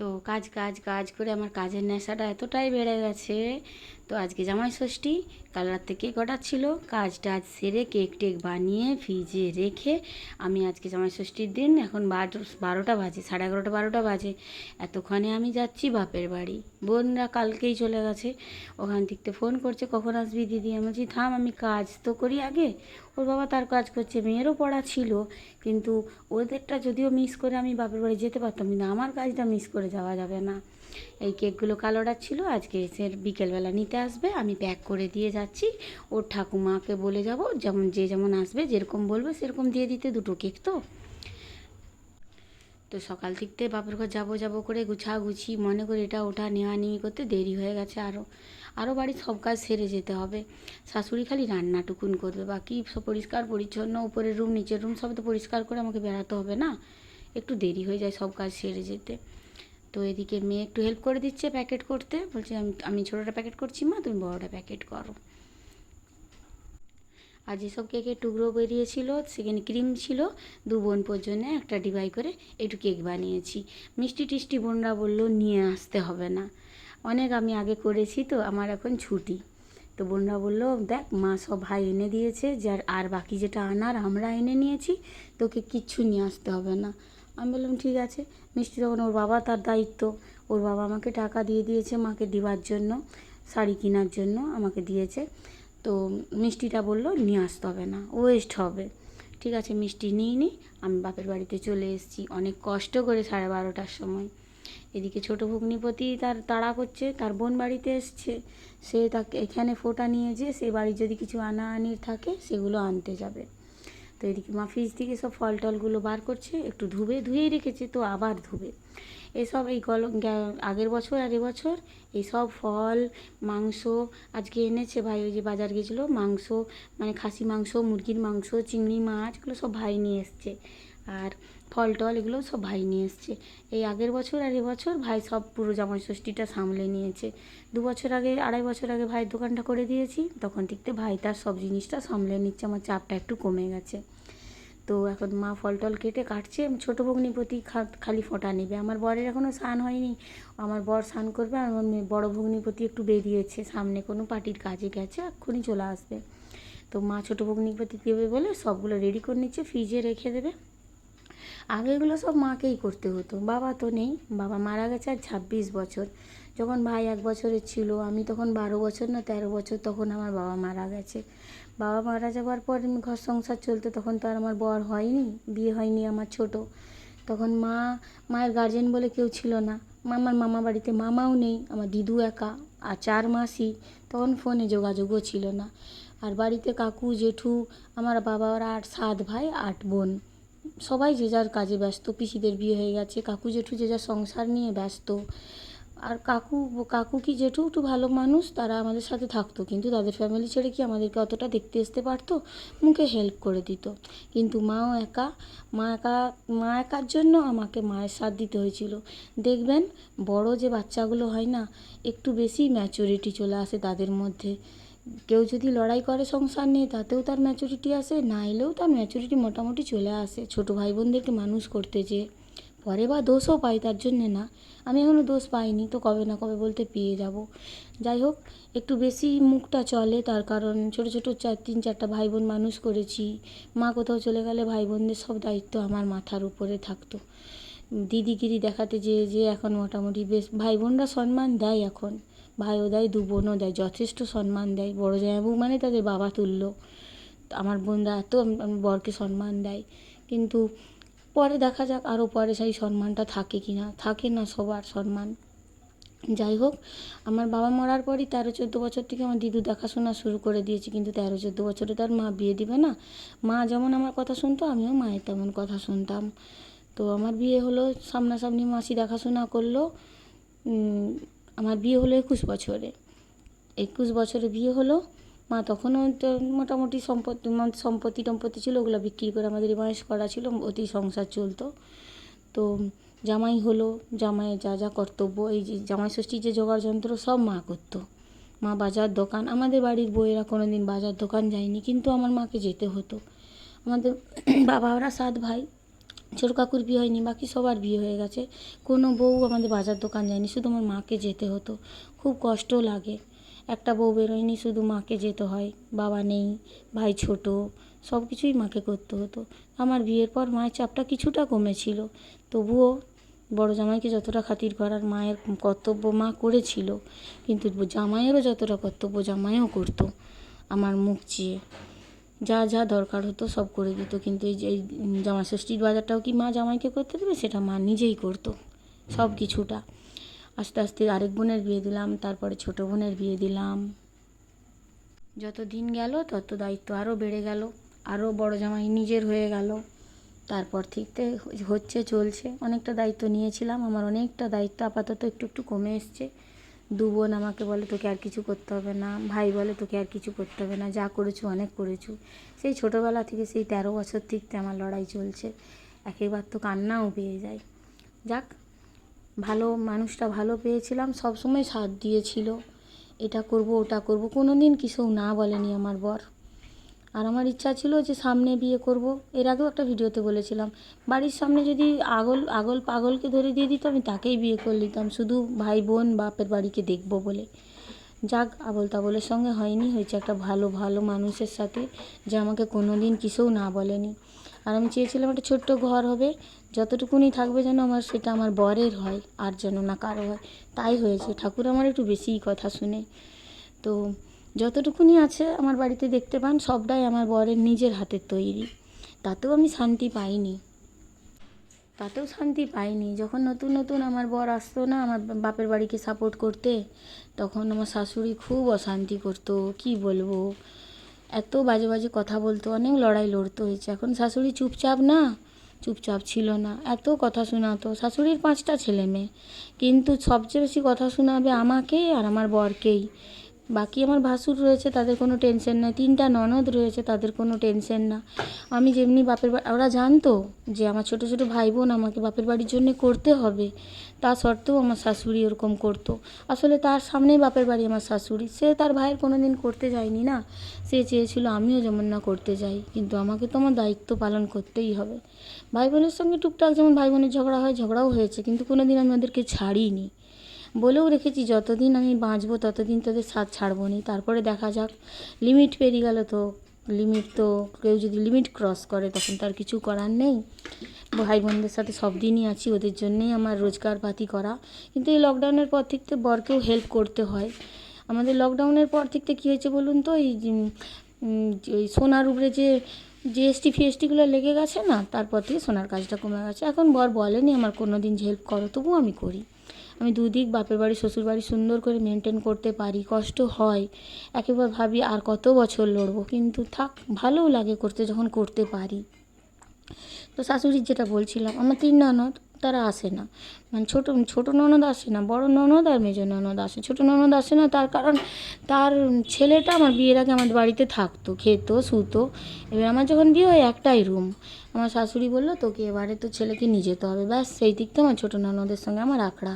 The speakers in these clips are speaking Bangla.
তো কাজ কাজ কাজ করে আমার কাজের নেশাটা এতটাই বেড়ে গেছে তো আজকে জামাই ষষ্ঠী, কাল রাত্রে কেক অর্ডার ছিল। কাজ টাজ সেরে কেক টেক বানিয়ে ফ্রিজে রেখে আমি আজকে জামাই ষষ্ঠীর দিন এখন বারো, বারোটা বাজে, সাড়ে এগারোটা, বারোটা বাজে। এতক্ষণে আমি যাচ্ছি বাপের বাড়ি। বোনরা কালকেই চলে গেছে। ওখান থেকে ফোন করছে, কখন আসবি দিদি? আমি বলছি, থাম, আমি কাজ তো করি আগে। ওর বাবা তার কাজ করছে, মেয়েরও পড়া ছিল। কিন্তু ওদেরটা যদিও মিস করে আমি বাপের বাড়ি যেতে পারতাম, কিন্তু আমার কাজটা মিস করে যাওয়া যাবে না। এই কেকগুলো কাল অর্ডার ছিল, আজকে এসে বিকেলবেলা নিতে আসবে। আমি প্যাক করে দিয়ে যাচ্ছি। ওর ঠাকুমাকে বলে যাব, যেমন যে যেমন আসবে, যেরকম বলবে সেরকম দিয়ে দিতে দুটো কেক তো। তো সকাল থেকে বাপের ঘর যাব যাব করে গুছাগুছি, মনে করে এটা ওটা নেওয়া নিয়ে করতে দেরি হয়ে গেছে আরও আরও বাড়ির সব কাজ সেরে যেতে হবে। শাশুড়ি খালি রান্নাটুকুন করবে, বাকি সব পরিষ্কার পরিচ্ছন্ন, উপরের রুম, নিচের রুম সব তো পরিষ্কার করে আমাকে বেড়াতে হবে না। একটু দেরি হয়ে যায় সব কাজ সেরে যেতে। তো এদিকে মেয়ে একটু হেল্প করে দিচ্ছে প্যাকেট করতে। বলছে, আমি আমি ছোটোটা প্যাকেট করছি মা, তুমি বড়োটা প্যাকেট করো। আর যেসব কেকের টুকরো বেরিয়েছিল, সেখানে ক্রিম ছিল, দু বোন পর্যন্ত একটা ডিবাই করে একটু কেক বানিয়েছি। মিষ্টি টিষ্টি বোনরা বলল, নিয়ে আসতে হবে না। অনেক আমি আগে করেছি তো, আমার এখন ছুটি। তো বোনরা বলল, দেখ, মা সব ভাই এনে দিয়েছে, যার আর বাকি যেটা আনার আমরা এনে নিয়েছি, তোকে কিচ্ছু নিয়ে আসতে হবে না। আমি বললাম, ঠিক আছে। মিষ্টি তখন, ওর বাবা তার দায়িত্ব। ওর বাবা আমাকে টাকা দিয়ে দিয়েছে, মাকে দিবার জন্য, শাড়ি কেনার জন্য আমাকে দিয়েছে। তো মিষ্টিটা বলল, নিয়ে আসতে হবে না ওয়েস্ট হবে। ঠিক আছে, মিষ্টি নিই আমি বাপের বাড়িতে চলে এসেছি। অনেক কষ্ট করে সাড়ে বারোটার সময়। এদিকে ছোটো ভগ্নিপতি তার তাড়া করছে, তার বোন বাড়িতে এসছে। সে তাকে এখানে ফোটা নিয়ে যে সে বাড়ি যদি কিছু আনা আনির থাকে, সেগুলো আনতে যাবে। তো এদিকে মা ফ্রিজ থেকে সব ফল টলগুলো বার করছে, একটু ধুবে, ধুয়েই রেখেছে, তো আবার ধুবে। এসব এই গল আগের বছর আর এবছর এই সব ফল, মাংস আজকে এনেছে ভাই, ওই যে বাজার গেছিল, মাংস মানে খাসি মাংস, মুরগির মাংস, চিংড়ি মাছ, এগুলো সব ভাই নিয়ে এসছে। আর ফল টল এগুলো সব ভাই নিয়ে এসছে। এই আগের বছর আর এবছর ভাই সব পুরো জামাই ষষ্ঠীটা সামলে নিয়েছে। দু বছর আগে, আড়াই বছর আগে ভাইয়ের দোকানটা করে দিয়েছি, তখন থেকে ভাই তার সব জিনিসটা সামলে নিচ্ছে, আমার চাপটা একটু কমে গেছে। তো এখন মা ফল টল কেটে কাটছে, ছোটো ভগ্নিপতি খালি ফোঁটা নেবে। আমার বরের এখনও স্নান হয়নি, আমার বর স্নান করবে, আর আমার বড় ভগ্নিপতি একটু বেরিয়েছে। সামনে কোনো পার্টির কাজে গেছে, এক্ষুনি চলে আসবে। তো মা ছোটো ভগ্নিপতি দেবে বলে সবগুলো রেডি করে নিচ্ছে, ফ্রিজে রেখে দেবে। আগে এগুলো সব মাকেই করতে হতো। বাবা তো নেই। বাবা মারা গেছে আর ছাব্বিশ বছর। যখন ভাই এক বছরের ছিল, আমি তখন বারো বছর না, তেরো বছর তখন আমার বাবা মারা গেছে। বাবা মারা যাওয়ার পর ঘর সংসার চলতো, তখন তো আর আমার বর হয়নি, বিয়ে হয়নি আমার ছোট। তখন মা, মায়ের গার্জেন বলে কেউ ছিল না। আমার মামা বাড়িতে মামাও নেই, আমার দিদু একা আর চার মাসই তখন ফোনে যোগাযোগও ছিল না। আর বাড়িতে কাকু, জেঠু, আমার বাবার আট, সাত ভাই, আট বোন। সবাই যে যার কাজে ব্যস্ত, পিসিদের বিয়ে হয়ে গেছে, কাকু জেঠু যে যার সংসার নিয়ে ব্যস্ত। আর কাকু কাকু কি জেঠু একটু ভালো মানুষ, তারা আমাদের সাথে থাকতো, কিন্তু তাদের ফ্যামিলি ছেড়ে কি আমাদেরকে অতটা দেখতে আসতে পারতো? মুখে হেল্প করে দিত। কিন্তু মাও একা, মা একা, মা একার জন্য আমাকে মায়ের সাথ দিতে হয়েছিল। দেখবেন, বড় যে বাচ্চাগুলো হয় না, একটু বেশি ম্যাচুরিটি চলে আসে তাদের মধ্যে। কেউ যদি লড়াই করে সংসার নিয়ে, তাতেও তার ম্যাচুরিটি আসে, না এলেও তার ম্যাচুরিটি মোটামুটি চলে আসে। ছোটো ভাই বোনদেরকে মানুষ করতে যেয়ে। পরে বা দোষও পাই তার জন্যে না। আমি এখনও দোষ পাইনি, তো কবে না কবে বলতে পেয়ে যাব। যাই হোক, একটু বেশি মুখটা চলে, তার কারণ ছোটো ছোটো চার, তিন, চারটা ভাই বোন মানুষ করেছি। মা কোথাও চলে গেলে ভাই বোনদের সব দায়িত্ব আমার মাথার উপরে থাকতো। দিদিগিরি দেখাতে যে যে এখন মোটামুটি বেশ ভাই বোনরা সম্মান দেয় এখন। ভাইও দেয়, দু বোনও দেয়, যথেষ্ট সম্মান দেয়। বড় জামাইবাবু মানে তাদের বাবা তুল্য। আমার বোনরা এত বরকে সম্মান দেয়। কিন্তু পরে দেখা যাক আরও পরে সেই সম্মানটা থাকে কি না থাকে না সবার সম্মান। যাই হোক, আমার বাবা মরার পরই তেরো, চোদ্দ বছর থেকে আমার দিদু দেখাশোনা শুরু করে দিয়েছি। কিন্তু তেরো, চোদ্দ বছরে তো আর মা বিয়ে দিবে না। মা যেমন আমার কথা শুনতো, আমিও মায়ের তেমন কথা শুনতাম। তো আমার বিয়ে হলো, সামনাসামনি মাসি দেখাশোনা করল। আমার বিয়ে হলো একুশ বছরে। একুশ বছরে বিয়ে হলো, মা তখনও মোটামুটি সম্পত্তি সম্পত্তি টম্পত্তি ছিল, ওগুলো বিক্রি করে আমাদের রিমাইশ করা ছিল, অতি সংসার চলতো। তো জামাই হলো, জামাইয়ের যা যা কর্তব্য, এই যে জামাই ষষ্ঠীর যে জোগাড় যন্ত্র সব মা করতো। মা বাজার দোকান, আমাদের বাড়ির বউয়েরা কোনো দিন বাজার দোকান যায়নি, কিন্তু আমার মাকে যেতে হতো। আমাদের বাবা ওরা সাত ভাই ছোটো কাকুর বিয়ে হয়নি, বাকি সবার বিয়ে হয়ে গেছে। কোনো বউ আমাদের বাজার দোকান যায়নি, শুধু আমার মাকে যেতে হতো। খুব কষ্ট লাগে। একটা বউ বেরোয়নি, শুধু মাকে যেতে হয়। বাবা নেই, ভাই ছোট সব কিছুই মাকে করতে হতো। আমার বিয়ের পর মায়ের চাপটা কিছুটা কমেছিল। তবুও বড় জামাইকে যতটা খাতির করার মায়ের কর্তব্য মা করেছিল, কিন্তু জামাইয়েরও যতটা কর্তব্য জামাইও করতো। আমার মুখ চেয়ে। যা যা দরকার হতো সব করে দিত। কিন্তু এই যে জামা ষষ্ঠীর বাজারটাও কি মা জামাইকে করতে দেবে? সেটা মা নিজেই করতো, সব কিছুটা। আস্তে আস্তে আরেক বোনের বিয়ে দিলাম, তারপরে ছোটো বোনের বিয়ে দিলাম। যত দিন গেল, তত দায়িত্ব আরও বেড়ে গেল আরও বড় জামাই নিজের হয়ে গেল। তারপর থেকে হচ্ছে, চলছে। অনেকটা দায়িত্ব নিয়েছিলাম, আমার অনেকটা দায়িত্ব আপাতত একটু একটু কমে এসছে। দু বোন আমাকে বলে, তোকে আর কিছু করতে হবে না। ভাই বলে, তোকে আর কিছু করতে হবে না। যা করেছ, অনেক করেছ। সেই ছোটোবেলা থেকে সেই তেরো বছর থেকে আমার লড়াই চলছে। একেবার তো কান্নাও পেয়ে যায় যাক, ভালো, মানুষটা ভালো পেয়েছিলাম। সবসময় সাথ দিয়েছিল। এটা করব, ওটা করব। কোনো দিন কিছু না বলেনি আমার বর। আর আমার ইচ্ছা ছিল যে সামনে বিয়ে করব। এর আগেও একটা ভিডিওতে বলেছিলাম, বাড়ির সামনে যদি আগল আগল পাগলকে ধরে দিয়ে দিত, আমি তাকেই বিয়ে করে নিতাম শুধু ভাই বোন বাপের বাড়িকে দেখব বলে। যাক আবল তাবলের সঙ্গে হয়নি, হয়েছে একটা ভালো ভালো মানুষের সাথে যে আমাকে কোনো দিন কিছুও না বলেনি। আর আমি চেয়েছিলাম একটা ছোট্ট ঘর হবে, যতটুকুনি থাকবে যেন আমার, সেটা আমার বরের হয়, আর যেন না কারও হয়। তাই হয়েছে। ঠাকুর আমার একটু বেশিই কথা শুনে। তো যতটুকুনি আছে আমার বাড়িতে দেখতে পান, সবটাই আমার বরের নিজের হাতের তৈরি। তাতেও আমি শান্তি পাইনি। তাতেও শান্তি পাইনি। যখন নতুন নতুন আমার বর আসতো না, আমার বাপের বাড়িকে সাপোর্ট করতে, তখন আমার শাশুড়ি খুব অশান্তি করতো। কি বলব? এত বাজে বাজে কথা বলতো, অনেক লড়াই লড়তে হয়েছে। এখন শাশুড়ি চুপচাপ না, চুপচাপ ছিল না। এত কথা শোনাতো। শাশুড়ির পাঁচটা ছেলে মেয়ে। কিন্তু সবচেয়ে বেশি কথা শোনাবে আমাকে আর আমার বরকেই। বাকি আমার ভাসুর রয়েছে, তাদের কোনো টেনশন না তিনটা ননদ রয়েছে, তাদের কোনো টেনশন না। আমি যেমনি বাপের বাড়ি ওরা জানতো যে আমার ছোটো ছোটো ভাই বোন আমাকে বাপের বাড়ির জন্যে করতে হবে। তা সত্ত্বেও আমার শাশুড়ি ওরকম করতো। আসলে তার সামনেই বাপের বাড়ি আমার শাশুড়ি। সে তার ভাইয়ের কোনো দিন করতে যায়নি না। সে চেয়েছিল আমিও যেমন না করতে যাই, কিন্তু আমাকে তো আমার দায়িত্ব পালন করতেই হবে। ভাই বোনের সঙ্গে টুকটাক যেমন ভাই বোনের ঝগড়া হয়, ঝগড়াও হয়েছে, কিন্তু কোনো দিন আমি ওদেরকে ছাড়িনি। বলেও রেখেছি, যতদিন আমি বাঁচবো, ততদিন তোদের সাথ ছাড়বো নি। তারপরে দেখা যাক লিমিট পেরিয়ে গেল তো লিমিট তো কেউ যদি লিমিট ক্রস করে, তখন তার কিছু করার নেই। ভাই বোনদের সাথে সব দিনই আছি, ওদের জন্যেই আমার রোজগার পাতি করা। কিন্তু এই লকডাউনের পর থেকে বরকেও হেল্প করতে হয়। আমাদের লকডাউনের পর থেকে কী হয়েছে বলুন তো, এই ওই সোনার উপরে যে জিএসটি ফিএসটিগুলো লেগে গেছে না, তারপর থেকে সোনার কাজটা কমে গেছে। এখন বর বলেনি, আমার কোনো দিন যে হেল্প করো, তবুও আমি করি। আমি দুদিক বাপের বাড়ি, শ্বশুর বাড়ি সুন্দর করে মেনটেন করতে পারি, কষ্ট হয়। একেবারে ভাবি আর কত বছর লড়বো, কিন্তু থাক, ভালোও লাগে করতে, যখন করতে পারি। তো শাশুড়ির যেটা বলছিলাম, আমার তিন ননদ তারা আসে না। মানে ছোটো ছোটো ননদ আসে না, বড় ননদ আর মেজো ননদ আসে। ছোটো ননদ আসে না তার কারণ তার ছেলেটা আমার বিয়ের আগে আমাদের বাড়িতে থাকতো, খেতো, শুতো। এবার আমার যখন বিয়ে হয় একটাই রুম আমার শাশুড়ি বলল, তোকে এবারে তো ছেলেকে নিয়ে যেতে হবে। ব্যাস, সেই দিকটা আমার ছোটো ননদের সঙ্গে আমার আঁকড়া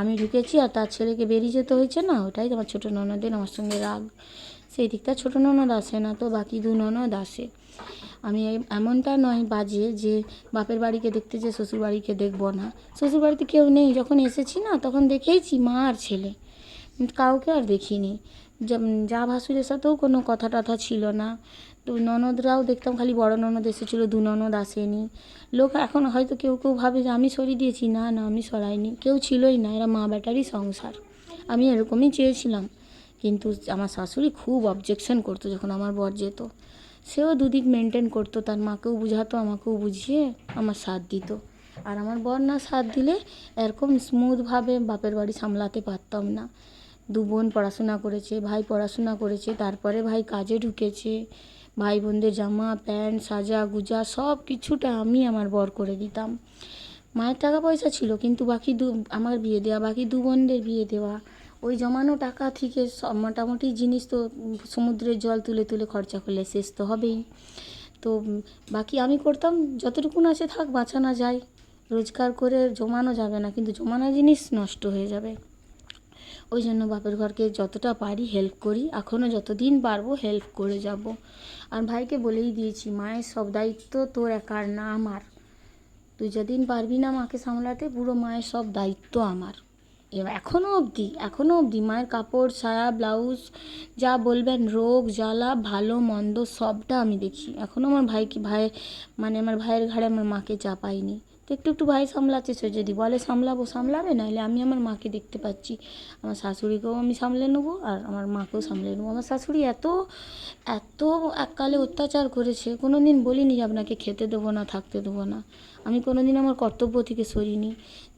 আমি ঢুকেছি আর তার ছেলেকে বেরিয়ে যেতে হয়েছে না, ওটাই আমার ছোটো ননদের আমার সঙ্গে রাগ। সেই দিকটা ছোটো ননদ আসে না, তো বাকি দু ননদ আসে। আমি এমনটা নয় বাজে যে বাপের বাড়িকে দেখতে যে শ্বশুর বাড়িকে দেখব না। শ্বশুর বাড়িতে কেউ নেই। যখন এসেছি না, তখন দেখেইছি মা আর ছেলে। কাউকে আর দেখিনি। যা ভাসুরের সাথেও কোনো কথা টথা ছিল না। তো ননদরাও দেখতাম, খালি বড় ননদ এসেছিল, দু ননদ আসেনি। লোক এখন হয়তো কেউ কেউ ভাবে যে আমি সরিয়ে দিয়েছি। না না, আমি সরাইনি। কেউ ছিলই না। এরা মা বেটারই সংসার। আমি এরকমই চেয়েছিলাম। কিন্তু আমার শাশুড়ি খুব অবজেকশন করতো যখন আমার বর যেত। সেও দুদিক মেনটেন করতো, তার মাকেও বুঝাতো, আমাকেও বুঝিয়ে আমার সাথ দিত। আর আমার বর না সাথ দিলে এরকম স্মুথভাবে বাপের বাড়ি সামলাতে পারতাম না। দু বোন পড়াশোনা করেছে, ভাই পড়াশোনা করেছে, তারপরে ভাই কাজে ঢুকেছে, ভাই বোনদের জামা, প্যান্ট, সাজা, গুজা সব কিছুটা আমি আমার বর করে দিতাম। মায়ের টাকা পয়সা ছিল, কিন্তু বাকি দু, আমার বিয়ে দেওয়া, বাকি দু বোনদের বিয়ে দেওয়া ওই জমানো টাকা থেকে সব মোটামুটি জিনিস তো সমুদ্রের জল তুলে তুলে খরচা করলে শেষ তো হবেই। তো বাকি আমি করতাম যতটুকুন আছে থাক বাঁচানো যায়। রোজগার করে জমানো যাবে না, কিন্তু জমানো জিনিস নষ্ট হয়ে যাবে। ওই জন্য বাপের ঘরকে যতটা পারি হেল্প করি এখনও যতদিন পারব হেল্প করে যাব। আর ভাইকে বলেই দিয়েছি, মায়ের সব দায়িত্ব তোর একার না আমার। তুই যেদিন পারবি না মাকে সামলাতে, পুরো মায়ের সব দায়িত্ব আমার। এবার এখনও অবধি এখনও অবধি মায়ের কাপড় সায়া ব্লাউজ, যা বলবেন রোগ, জ্বালা, ভালো, মন্দ, সবটা আমি দেখি। এখনও আমার ভাইকে, ভাই মানে আমার ভাইয়ের ঘাড়ে আমার মাকে চাপাইনি। তো একটু একটু ভাই সামলাচ্ছে সে যদি বলে সামলাবো, সামলাবে? নাহলে আমি আমার মাকে দেখতে পাচ্ছি। আমার শাশুড়িকেও আমি সামলে নেব আর আমার মাকেও সামলে নেব। আমার শাশুড়ি এত এত এককালে অত্যাচার করেছে কোনো দিন বলিনি যে আপনাকে খেতে দেবো না, থাকতে দেবো না। আমি কোনো দিন আমার কর্তব্য থেকে সরিনি।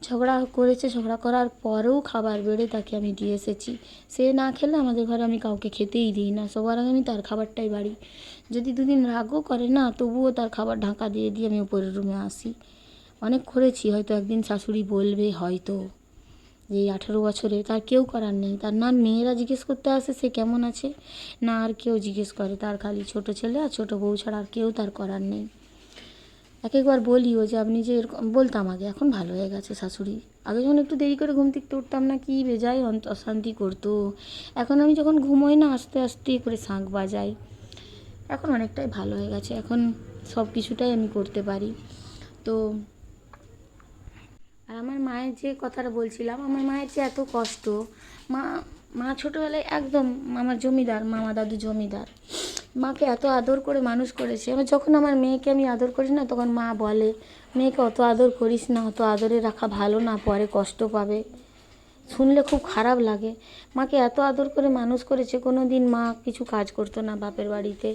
ঝগড়া করেছে, ঝগড়া করার পরেও খাবার বেড়ে তাকে আমি দিয়ে এসেছি। সে না খেলে আমাদের ঘরে আমি কাউকে খেতেই দিই না। সবার আগে আমি তার খাবারটাই বাড়ি। যদি দুদিন রাগও করে না, তবুও তার খাবার ঢাকা দিয়ে দিয়ে আমি উপরের রুমে আসি। অনেক করেছি, হয়তো একদিন শাশুড়ি বলবে হয়তো যে আঠেরো বছরে তার কেউ করার নেই। তার না, মেয়েরা জিজ্ঞেস করতে আসে, সে কেমন আছে? না, আর কেউ জিজ্ঞেস করে। তার খালি ছোট ছেলে আর ছোট বউ ছাড়া আর কেউ তার করার নেই। এক একবার বলিও যে আপনি যে এরকম, বলতাম আগে, এখন ভালো হয়ে গেছে শাশুড়ি। আগে যখন একটু দেরি করে ঘুম থেকে উঠতাম না, কি বেজায় অশান্তি করতো। এখন আমি যখন ঘুমোই না, আস্তে আস্তে করে শাঁখ বাজাই। এখন অনেকটাই ভালো হয়ে গেছে। এখন সব কিছুটাই আমি করতে পারি। তো আর আমার মায়ের যে কথাটা বলছিলাম, আমার মায়ের যে এত কষ্ট, মা মা ছোটোবেলায় একদম আমার জমিদার, মামা দাদু জমিদার। মাকে এত আদর করে মানুষ করেছে। এবার যখন আমার মেয়েকে আমি আদর করি না, তখন মা বলে, মেয়েকে অত আদর করিস না, অত আদরে রাখা ভালো না, পরে কষ্ট পাবে। শুনলে খুব খারাপ লাগে। মাকে এত আদর করে মানুষ করেছে কোনো দিন মা কিছু কাজ করতো না বাপের বাড়িতে।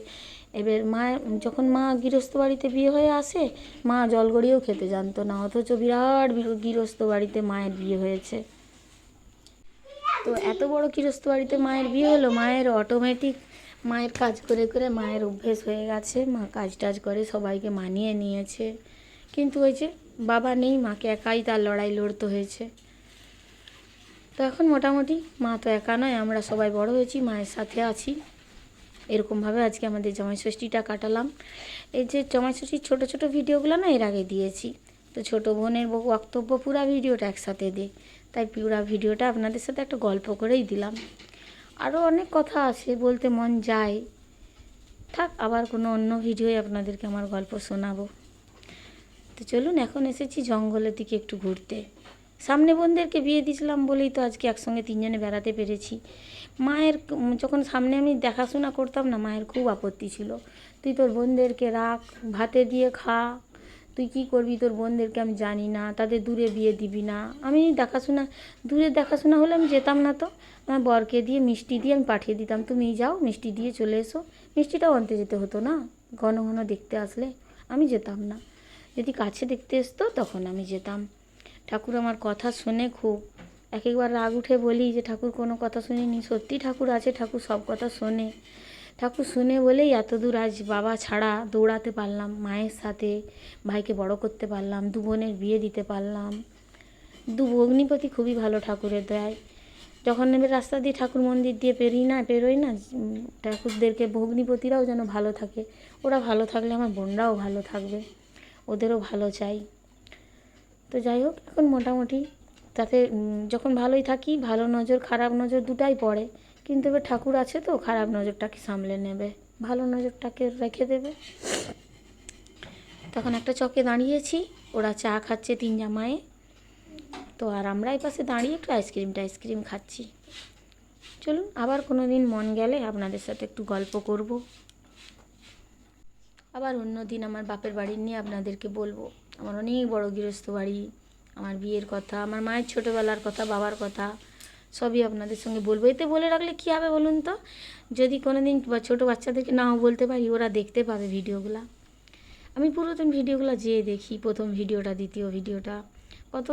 এবার মা, যখন মা গৃহস্থ বাড়িতে বিয়ে হয়ে আসে, মা জল গড়িয়েও খেতে জানতো না, অথচ বিরাট গৃহস্থ বাড়িতে মায়ের বিয়ে হয়েছে। তো এত বড় গৃহস্থ বাড়িতে মায়ের বিয়ে হলো, মায়ের অটোমেটিক মায়ের কাজ করে করে মায়ের অভ্যেস হয়ে গেছে। মা কাজ টাজ করে, সবাইকে মানিয়ে নিয়েছে। কিন্তু ওই যে বাবা নেই, মাকে একাই তার লড়াই লড়তে হয়েছে। তো এখন মোটামুটি মা তো একা নয়, আমরা সবাই বড় হয়েছি, মায়ের সাথে আছি। এরকমভাবে আজকে আমাদের জামাই ষষ্ঠীটা কাটালাম। এই যে জামাই ষষ্ঠীর ছোটো ছোটো ভিডিওগুলো না, এর আগে দিয়েছি। তো ছোটো বোনের বক্তব্য পুরা ভিডিওটা একসাথে দে। তাই পুরা ভিডিওটা আপনাদের সাথে একটা গল্প করেই দিলাম। আরও অনেক কথা আছে, বলতে মন যায়। থাক, আবার কোনো অন্য ভিডিওয় আপনাদেরকে আমার গল্প শোনাবো। তো চলুন, এখন এসেছি জঙ্গলের দিকে একটু ঘুরতে। সামনে বোনদেরকে বিয়ে দিয়েছিলাম বলেই তো আজকে একসঙ্গে তিনজনে বেড়াতে পেরেছি। মায়ের যখন সামনে আমি দেখাশোনা করতাম না, মায়ের খুব আপত্তি ছিল। তুই তোর বোনদেরকে রাখ, ভাতে দিয়ে খা, তুই কী করবি তোর বোনদেরকে আমি জানি না, তাদের দূরে বিয়ে দিবি না। আমি দেখাশোনা, দূরে দেখাশোনা হলে আমি যেতাম না তো। আমার বরকে দিয়ে মিষ্টি দিয়ে আমি পাঠিয়ে দিতাম, তুমি যাও, মিষ্টি দিয়ে চলে এসো। মিষ্টিটাও আনতে যেতে হতো না, ঘন ঘন দেখতে আসলে আমি যেতাম না। যদি কাছে দেখতে আসতো তখন আমি যেতাম। ঠাকুর আমার কথা শুনে খুব এক একবার রাগ উঠে বলি যে, ঠাকুর, কোনো কথা শুনিনি। সত্যি ঠাকুর আছে, ঠাকুর সব কথা শোনে। ঠাকুর শুনে বলেই এত দূর আজ বাবা ছাড়া দৌড়াতে পারলাম, মায়ের সাথে ভাইকে বড় করতে পারলাম, দু বোনের বিয়ে দিতে পারলাম। দু ভগ্নিপতি খুবই ভালো ঠাকুরের দয়ায়। যখন নেবে রাস্তা দিয়ে ঠাকুর মন্দির দিয়ে পেরিয়ে না, পেরোই না ঠাকুরদেরকে ভগ্নিপতিরাও যেন ভালো থাকে। ওরা ভালো থাকলে আমার বোনরাও ভালো থাকবে। ওদেরও ভালো চাই। তো যাই হোক, এখন মোটামুটি তাতে যখন ভালোই থাকি, ভালো নজর, খারাপ নজর দুটাই পড়ে। কিন্তু এবার ঠাকুর আছে তো, খারাপ নজরটাকে সামলে নেবে। ভালো নজরটাকে রেখে দেবে। তখন একটা চকে দাঁড়িয়েছি, ওরা চা খাচ্ছে তিন জামায়ে। তো আর আমরা এই পাশে দাঁড়িয়ে একটু আইসক্রিম টাইসক্রিম খাচ্ছি। চলুন, আবার কোনো দিন মন গেলে আপনাদের সাথে একটু গল্প করব। আবার অন্য দিন আমার বাপের বাড়ি নিয়ে আপনাদেরকে বলব। আমার অনেক বড় গৃহস্থ বাড়ি। আমার বিয়ের কথা, আমার মায়ের ছোটোবেলার কথা, বাবার কথা, সবই আপনাদের সঙ্গে বলব। এতে বলে রাখলে কী হবে বলুন তো? যদি কোনো দিন ছোটো বাচ্চাদেরকে নাও বলতে পারি, ওরা দেখতে পাবে ভিডিওগুলো। আমি পুরাতন ভিডিওগুলো যেয়ে দেখি, প্রথম ভিডিওটা, দ্বিতীয় ভিডিওটা। কত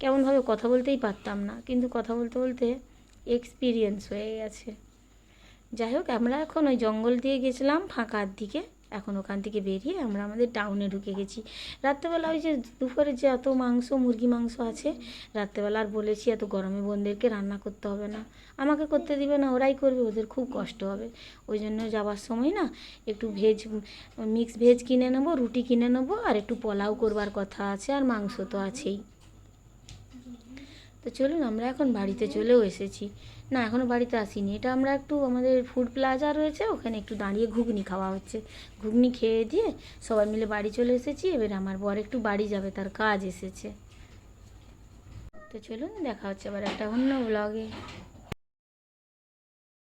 কেমনভাবে কথা বলতেই পারতাম না, কিন্তু কথা বলতে বলতে এক্সপিরিয়েন্স হয়ে গেছে। যাই হোক, আমরা এখন ওই জঙ্গল দিয়ে গেছিলাম, ফাঁকার দিকে। এখন ওখান থেকে বেরিয়ে আমরা আমাদের টাউনে ঢুকে গেছি। রাত্রেবেলা ওই যে দুপুরে যে এত মাংস, মুরগি মাংস আছে, রাত্রেবেলা আর বলেছি এত গরমে বোনদেরকে রান্না করতে হবে না। আমাকে করতে দিবে না, ওরাই করবে, ওদের খুব কষ্ট হবে। ওই জন্য যাওয়ার সময় না একটু ভেজ মিক্স ভেজ কিনে নেব, রুটি কিনে নেব, আর একটু পোলাও করবার কথা আছে, আর মাংস তো আছেই। তো চলুন, আমরা এখন বাড়িতে চলেও এসেছি। না এখনও বাড়িতে আসিনি। এটা আমরা একটু আমাদের ফুড প্লাজা রয়েছে, ওখানে একটু দাঁড়িয়ে ঘুগনি খাওয়া হচ্ছে। ঘুগনি খেয়ে দিয়ে সবাই মিলে বাড়ি চলে এসেছি, এবার আমার বর একটু বাড়ি যাবে, তার কাজ এসেছে। তো চলুন, দেখা হচ্ছে আবার একটা অন্য ব্লগে